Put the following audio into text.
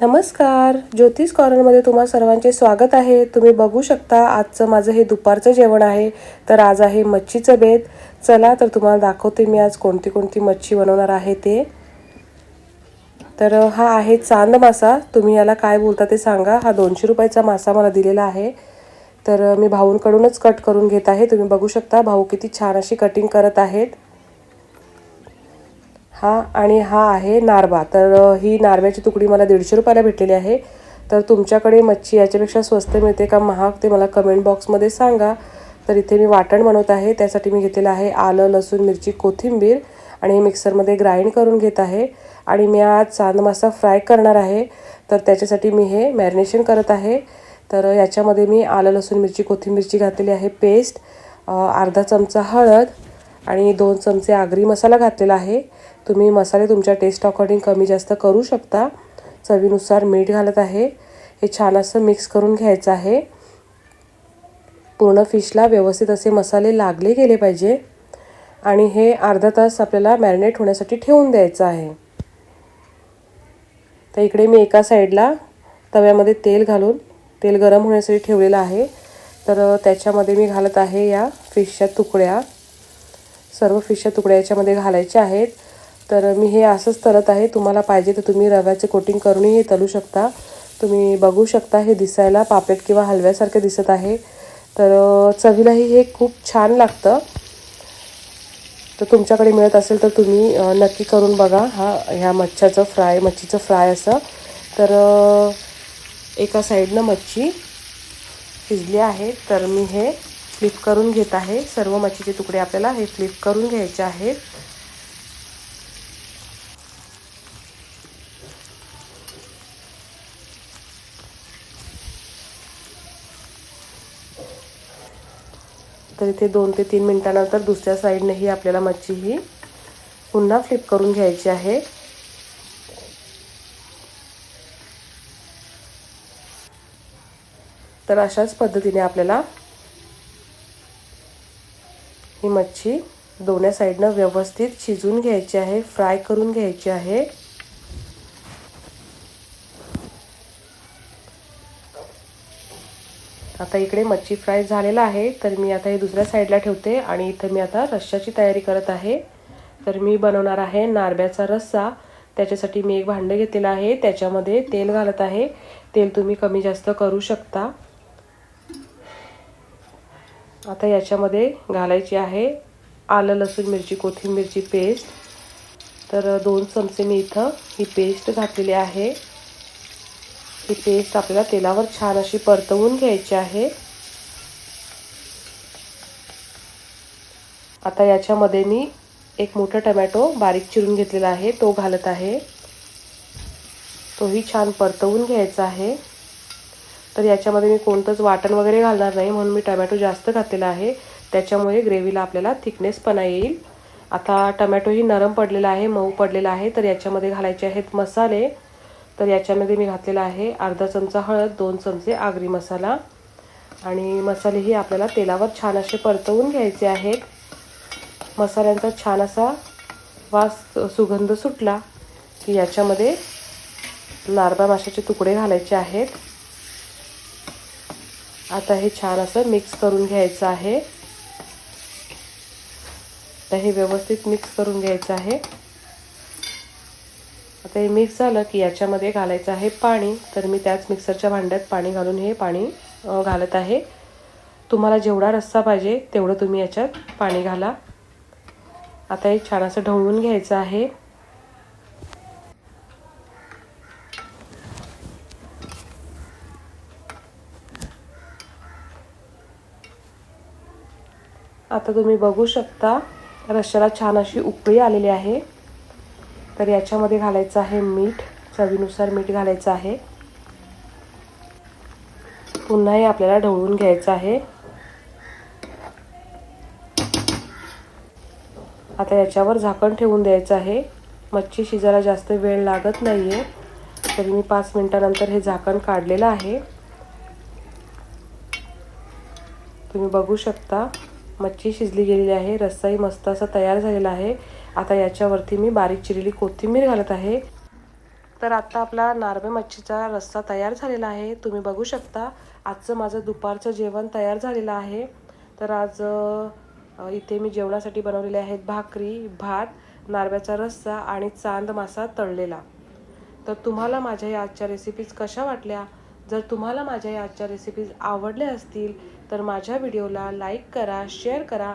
नमस्कार. ज्योतिष कॉर्नरमध्ये तुम्हा सर्वांचे स्वागत आहे. तुम्ही बघू शकता आजचं माझं हे दुपारचं जेवण आहे. तर आज आहे मच्छीचं बेत. चला तर तुम्हाला दाखवते मी आज कोणती कोणती मच्छी बनवणार आहे ते. तर हा आहे चांद मासा. तुम्ही याला काय बोलता ते सांगा. हा दोनशे रुपयाचा मासा मला दिलेला आहे. तर मी भाऊंकडूनच कट करून घेत आहे. तुम्ही बघू शकता भाऊ किती छान अशी कटिंग करत आहेत. हा आणि हा आहे नारबा. तर ही नारब्याची तुकडी मला दीडशे रुपयाला भेटलेली आहे. तर तुमच्याकडे मच्छी याच्यापेक्षा स्वस्त मिळते का महाग ते मला कमेंट बॉक्समध्ये सांगा. तर इथे मी वाटण बनवत आहे. त्यासाठी मी घेतलेलं आहे आलं लसूण मिरची कोथिंबीर आणि हे मिक्सरमध्ये ग्राइंड करून घेत आहे. आणि मी आज चांद मासा फ्राय करणार आहे. तर त्याच्यासाठी मी हे मॅरिनेशन करत आहे. तर याच्यामध्ये मी आलं लसूण मिरची कोथिंबीरची घातलेली आहे पेस्ट अर्धा चमचा हळद आणि दोन चमचे आगरी मसाला घातलेला आहे. तुम्ही मसाले तुमच्या टेस्ट अकॉर्डिंग कमी जास्त करू शकता. चवीनुसार मीठ घालत आहे. हे छान असं मिक्स करून घ्यायचं आहे. पूर्ण फिशला व्यवस्थित असे मसाले लागले गेले पाहिजे. आणि हे अर्धा तास आपल्याला मॅरिनेट होण्यासाठी ठेवून द्यायचं आहे. तर इकडे मी एका साईडला तव्यामध्ये तेल घालून तेल गरम होण्यासाठी ठेवलेलं आहे. तर त्याच्यामध्ये मी घालत आहे या फिशच्या तुकड्या. सर्व फिशच्या तुकड्या याच्यामध्ये घालायच्या आहेत. तर मी हे असंच तळत आहे. तुम्हाला पाहिजे तर तुम्ही रव्याचे कोटिंग करूनही हे तळू शकता. तुम्ही बघू शकता हे दिसायला पापलेट किंवा हलव्यासारखे दिसत आहे. तर चवीलाही हे खूप छान लागतं. तर तुमच्याकडे मिळत असेल तर तुम्ही नक्की करून बघा. हा ह्या मच्छ्याचं फ्राय मच्छीचं फ्राय असं. तर एका साईडनं मच्छी शिजली आहे. तर मी हे फ्लिप करून घेत आहे. सर्व मच्छीचे तुकडे आपल्याला हे फ्लिप करून घ्यायचे आहेत. तर इथे दोन ते तीन मिनटानंतर दुसऱ्या साईडनेही आपल्याला मच्छी ही पुन्हा फ्लिप करून घ्यायची आहे. तर अशाच पद्धतीने आपल्याला ही मच्छी दोन्ही साईडनं व्यवस्थित शिजून घ्यायची आहे फ्राय करून घ्यायची आहे. आता इकडे मच्छी फ्राय झालेला आहे तर मी आता हे दुसऱ्या साईडला ठेवते आणि इथं मी आता रश्श्याची तयारी करत आहे. तर मी बनवणार आहे नारब्याचा रस्सा. त्याच्यासाठी मी एक भांडं घेतलेलं आहे त्याच्यामध्ये तेल घालत आहे. तेल तुम्ही कमी जास्त करू शकता. आता याच्यामध्ये घालायची आहे आलं लसूण मिरची कोथिंबीरची पेस्ट. तर दोन चमचे मी इथं ही पेस्ट घातलेली आहे. ही पेस्ट आपल्याला तेलावर छान अशी परतवून घ्यायची आहे. आता याच्यामध्ये मी एक मोठा टमॅटो बारीक चिरून घेतलेला आहे तो घालत आहे. तोही छान परतवून घ्यायचा आहे. तर याच्यामध्ये मी कोणतंच वाटण वगैरे घालणार नाही म्हणून मी टमॅटो जास्त घातलेला आहे. त्याच्यामुळे ग्रेव्हीला आपल्याला थिकनेसपणा येईल. आता टमॅटोही नरम पडलेला आहे मऊ पडलेला आहे तर याच्यामध्ये घालायचे आहेत मसाले. तर याच्यामध्ये मी घातलेला आहे अर्धा चमचा हळद दोन चमचे आगरी मसाला. आणि मसालेही आपल्याला तेलावर छान असे परतवून घ्यायचे आहेत. मसाल्यांचा छान असा वास सुगंध सुटला की याच्यामध्ये नारबा माशाचे तुकडे घालायचे आहेत. आता हे छान असं मिक्स करून घ्यायचं आहे. आता हे व्यवस्थित मिक्स करून घ्यायचं आहे. आता हे मिक्स झालं की याच्यामध्ये घालायचं आहे पाणी. तर मी त्याच मिक्सरच्या भांड्यात पाणी घालून हे पाणी घालत आहे. तुम्हाला जेवढा रस्सा पाहिजे तेवढं तुम्ही याच्यात पाणी घाला. आता हे छान असं ढवळून घ्यायचं आहे. आता तुम्ही बघू शकता रश्श्याला छान अशी उकळी आलेली आहे. तर याच्यामध्ये घालायचं आहे मीठ. चवीनुसार मीठ घालायचं आहे. पुन्हा हे आपल्याला ढवळून घ्यायचं आहे. आता याच्यावर झाकण ठेवून द्यायचं आहे. मच्छी शिजायला जास्त वेळ लागत नाही आहे तरी मी पाच मिनटानंतर हे झाकण काढलेलं आहे. तुम्ही बघू शकता मच्छी शिजली गेलेली आहे. रस्साही मस्त असा तयार झालेला आहे. आता याच्यावरती मी बारीक चिरलेली कोथिंबीर घालत आहे. तर आत्ता आपला नारबे मच्छीचा रस्सा तयार झालेला आहे. तुम्ही बघू शकता आजचं माझं दुपारचं जेवण तयार झालेलं आहे. तर आज इथे मी जेवणासाठी बनवलेले आहेत भाकरी भात नारव्याचा रस्सा आणि चांद मासा तळलेला. तर तुम्हाला माझ्या या आजच्या रेसिपीज कशा वाटल्या? जर तुम्हाला माझ्या या आजच्या रेसिपीज आवडल्या असतील तर माझ्या व्हिडिओला लाईक करा शेअर करा